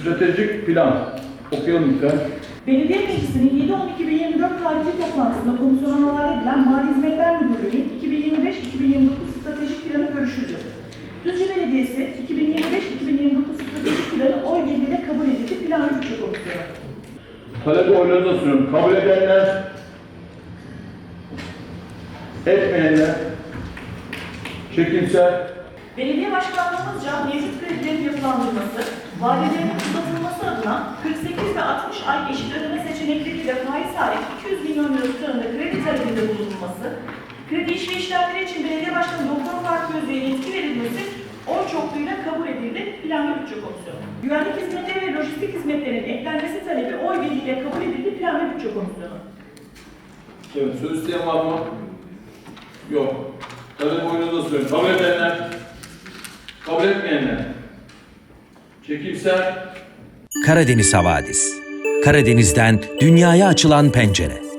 Stratejik plan. Okuyalım lütfen. Belediye Meclisi'nin 7-10-2024 tarihli toplantısında komisyona havale edilen Mali Hizmetler Müdürlüğü'nün 2025-2029 stratejik planı görüşüldü. Düzce Belediyesi 2025-2029 stratejik planı oy birliğiyle kabul edildi. Plan Bütçe Komisyonu. Talebi oylarınıza sunuyorum. Kabul edenler, etmeyenler, çekimser, Belediye Başkanlığımızca mevcut kredilerin yapılandırması, vadelerin uzatılması adına 48 ve 60 ay eşit ödeme seçenekleriyle faiz hariç 200 milyon lira tutarında kredi talebinde bulunulması, kredi iş ve işlemleri için Belediye Başkanı Doktor Faruk Özbey'e yetki verilmesi oy çokluğuyla kabul edildi Plan ve Bütçe Komisyonu. Güvenlik hizmetleri ve lojistik hizmetlerin eklenmesi talebi oy birliğiyle kabul edildi Plan ve Bütçe Komisyonu. Evet, söz isteyen var mı? Yok. Talebi oylarınıza sunuyorum. Kabul edenler, kabul etmeyenler, çekimser, Karadeniz Havadis. Karadeniz'den dünyaya açılan pencere.